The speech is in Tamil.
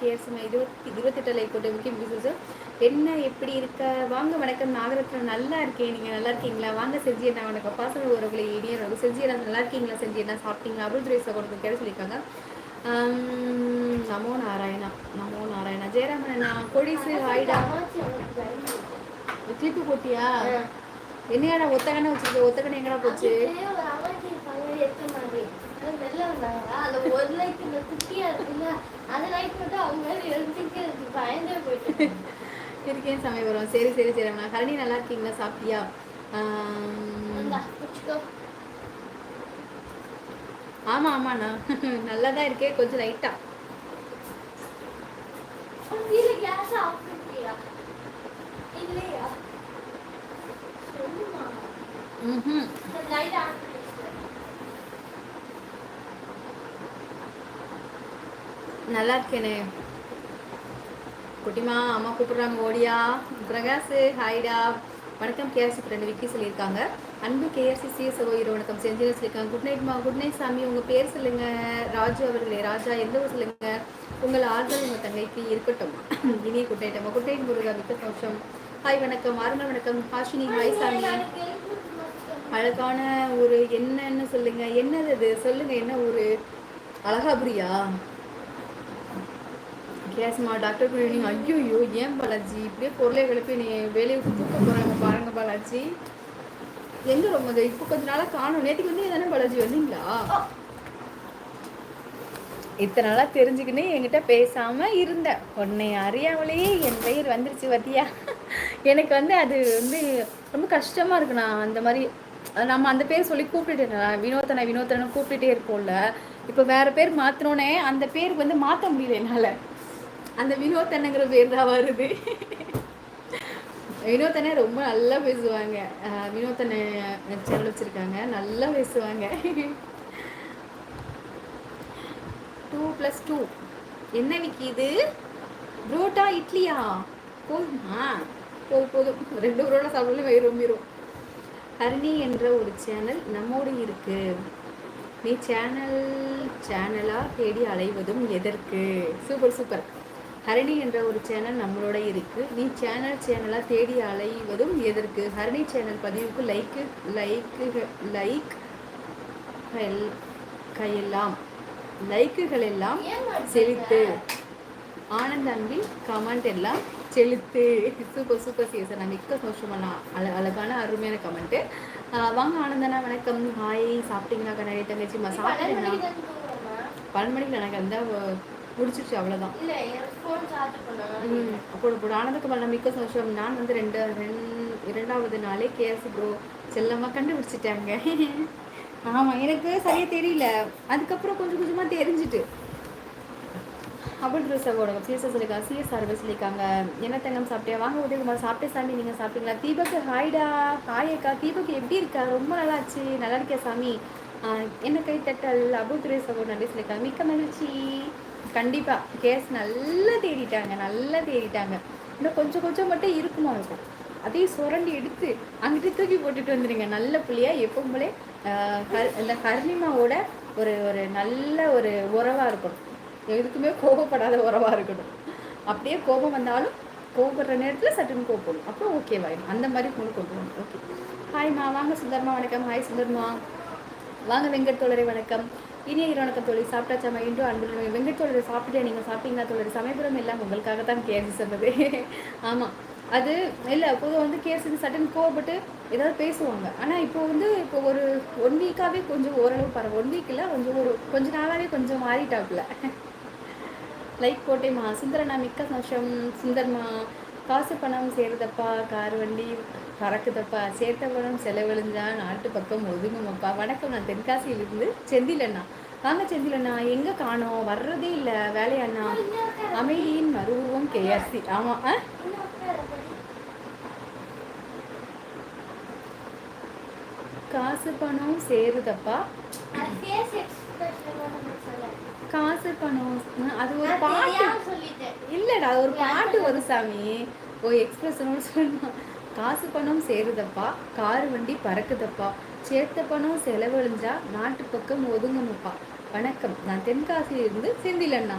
கேஎஸ்எம் இருபத்தி இருபத்தெட்டு லைக் போட்டு முக்கிய பிடிச்சி என்ன எப்படி இருக்க? வாங்க வணக்கம். நாகரத்னம் நல்லா இருக்கேன். நீங்கள் நல்லா இருக்கீங்களா? வாங்க செஞ்சு என்ன வணக்கம். பாசன உறவுகளை இனிய உறவு. செஞ்சு என்ன நல்லா இருக்கீங்களா? செஞ்சு என்ன சாப்பிட்டீங்களா? அப்படின்னு சொல்லி கொடுத்து கேட்டு சொல்லியிருக்காங்க. நமோ நாராயணா. நமோ நாராயணா. ஜெயராமன் அண்ணா கொடிசு ஆயிடா கிளிப்பு போட்டியா? என்னையாடா ஒத்தகனை வச்சிருக்க? ஒத்தகனை எங்கடா போச்சு? இருக்கேன் சமயம் வரும் சரி சரி சரி அண்ணா ஹரணி நல்லா இருக்கீங்களா? சாப்பிட்டியா? ஆம், ஆமா ஆமாண்ணா நல்லா தான் இருக்கே கொஞ்சம் லைட்டா இல்லையா? ம் லைட் ஆன் நல்லா இருக்கேனே குட்டிமா அம்மா கூப்பிடுறாங்க ஓடியா. பிரகாஷ் ஹாய்டா. வணக்கம் கேஆர்சி ஃப்ரெண்டு விக்கி சொல்லியிருக்காங்க. அன்பு கேஆர்சி சிஎஸ்ஓ ஹீரோ வணக்கம். செஞ்சில சொல்லியிருக்காங்க. குட் நைட்மா குட் நைட் சாமி. உங்கள் பேர் சொல்லுங்க. ராஜு அவர்களே ராஜா எந்த ஊர் சொல்லுங்க? உங்கள் ஆறுதல் உங்கள் தங்கைக்கு இருக்கட்டும். இனிய குட் நைட் அம்மா. குட் நைட் முருகா. மிக்க சந்தோஷம். ஹாய் வணக்கம். ஆறுநாள் வணக்கம். ஹாஷினி ஹாய் சாமி. அழகான ஊர். என்னன்னு சொல்லுங்க. என்னது அது சொல்லுங்க என்ன ஊர்? அழகாபுரியா? கேஸ்மா டாக்டர் குழந்தைங்க ஐயோ ஏன் பாலாஜி? இப்படியே பொருளை கிளப்பி நீ வேலையை விட்டு தூக்க போகிறாங்க பாருங்க பாலாஜி. எங்கே ரொம்ப இப்போ கொஞ்ச நாளாக காணும். நேற்றுக்கு வந்து தானே பாலாஜி வந்தீங்களா? இத்தனை நாளாக தெரிஞ்சுக்கினே என்கிட்ட பேசாமல் இருந்தேன் உன்னை அறியாமலேயே என் பெயர் வந்துருச்சு பார்த்தியா எனக்கு வந்து அது வந்து ரொம்ப கஷ்டமாக இருக்கு. நான் அந்த மாதிரி நம்ம அந்த பேர் சொல்லி கூப்பிட்டுட்டேன் வினோத்தனை வினோத்தனை கூப்பிட்டுட்டே இருப்போம்ல. இப்போ வேற பேர் மாற்றினோன்னே அந்த பேர் வந்து மாற்ற முடியல என்னால். அந்த வினோத்தனுங்கிற பேர் தான் வருது. வினோத்தனே ரொம்ப நல்லா பேசுவாங்க. வினோத் வினோத்தனை சேனல் வச்சிருக்காங்க. நல்லா பேசுவாங்க. டூ ப்ளஸ் டூ என்ன விக்கி புரோட்டா இட்லியா? போதுமா. போதும் போதும். ரெண்டு புரோட்டா சாப்பிடலாம் வயிறு ரொம்பிடும் ஹரிணி என்ற ஒரு சேனல் நம்மோடு இருக்கு. நீ சேனல் சேனலாக தேடி அலைவதும் எதற்கு? சூப்பர் சூப்பர் ஹரிணி என்ற ஒரு சேனல் நம்மளோட இருக்கு. நீ சேனல் சேனலா தேடி அலைவதும் எதற்கு? ஹரிணி சேனல் பதிவுக்கு லைக்கு லைக்கு லைக் கையெல்லாம். லைக்குகள் எல்லாம் செலுத்து. ஆனந்த் அன்பில் கமெண்ட் எல்லாம் செலுத்து. Super super season. மிக்க சந்தோஷமான அழ அழகான அருமையான கமெண்ட்டு வாங்க ஆனந்தனா வணக்கம். ஹாய் சாப்பிட்டீங்களா கண்ணாடி தங்கச்சிம்மா சாப்பிட்டீங்களா? பன்னெண்டு மணிக்கு எனக்கு அந்த முடிச்சிருச்சு அவ்வளோதான் போடு போடு. ஆனந்தகுமார் மிக்க சந்தோஷம். நான் வந்து ரெண்டு ரெண் இரண்டாவது நாளே கேஎஸ் ப்ரோ செல்லமாக கண்டுபிடிச்சிட்டாங்க. ஆமாம் எனக்கு சரியாக தெரியல. அதுக்கப்புறம் கொஞ்சம் கொஞ்சமாக தெரிஞ்சுட்டு. அபுல் ரிசவோட சிஎஸ்எஸ் சொல்லியிருக்காங்க சிஎஸ் சர்வீஸ் சொல்லியிருக்காங்க. என்ன தங்கம் சாப்பிட்டியா? வாங்க உதயகுமார் சாப்பிட்டே சாமி நீங்கள் சாப்பிட்டீங்களா? தீபக் ஹாய்டா ஹாய் அக்கா. தீபக் எப்படி இருக்கா? ரொம்ப நல்லா ஆச்சு. நல்லா இருக்கியா சாமி? என்ன கை தட்டல் அபுல் துரேசவோ நன்றி சொல்லியிருக்காங்க. மிக்க மகிழ்ச்சி. கண்டிப்பாக கேஸ் நல்லா தேடிட்டாங்க நல்லா தேடிட்டாங்க. இன்னும் கொஞ்சம் கொஞ்சம் மட்டும் இருக்குமா இருக்கும். அதையும் சுரண்டி எடுத்து அங்கிட்டு தூக்கி போட்டுட்டு வந்துடுங்க நல்ல புள்ளியா எப்பவும் போலே ஆஹ் இந்த கர்ணிமாவோட ஒரு ஒரு நல்ல ஒரு உறவாக இருக்கணும். எதுக்குமே கோபப்படாத உறவாக இருக்கணும். அப்படியே கோபம் வந்தாலும் கோபப்படுற நேரத்தில் சட்டுன்னு கோபப்படும். அப்போ ஓகேவாயிடும் அந்த மாதிரி கொண்டு கொண்டு ஓகே ஹாய்மா வாங்க சுந்தர்மா வணக்கம். ஹாய் சுந்தர்மா. வாங்க வெங்கட் வணக்கம். இனிய இரு வணக்கம் தோழி சாப்பிட்டாச்சாமா இன்றும் அன்பு வெங்கட் தோழரை சாப்பிட்டே நீங்கள் சாப்பிட்டீங்களா தோழர்? சமயபுரம் எல்லாம் உங்களுக்காக தான் கேஸ் சொன்னது ஆமாம் அது இல்லை பொதுவாக வந்து கேஸுக்கு சட்டன் கோவப்பட்டு ஏதாவது பேசுவாங்க. ஆனால் இப்போ வந்து இப்போ ஒரு ஒன் வீக்காகவே கொஞ்சம் ஓரளவு பரவ ஒன் வீக்கில் கொஞ்சம் ஒரு கொஞ்ச நாளாகவே கொஞ்சம் மாறிட்டாப்புல. லைக் போட்டேம்மா சுந்தரண்ணா மிக்க சந்தோஷம். சுந்தர்மா காசு பணம் சேருதப்பா கார் வண்டி பறக்குதப்பா. பணம் செலவழிஞ்சா நாட்டு பக்கம் ஒதுங்குமப்பா. வணக்கம் நான் தென்காசியிலிருந்து செந்திலண்ணா. வாங்க செந்திலண்ணா எங்கே காணோம்? வர்றதே இல்லை. வேலையண்ணா. அமைதியின் மறுவுருவம் கேஆர்சி. ஆமாம் ஆ? காசு பணம் சேருதப்பா. காசு பணம் அது ஒரு பாட்டு. இல்லடா ஒரு பாட்டு வரும் சாமி. ஓ எக்ஸ்பிரஷனோட சொன்னா. காசு பணம் சேருதப்பா கார் வண்டி பறக்குதப்பா. சேர்த்த பணம் செலவழிஞ்சா நாட்டு பக்கம் ஒதுங்கணுப்பா வணக்கம். நான் தென்காசியிலிருந்து செந்திலண்ணா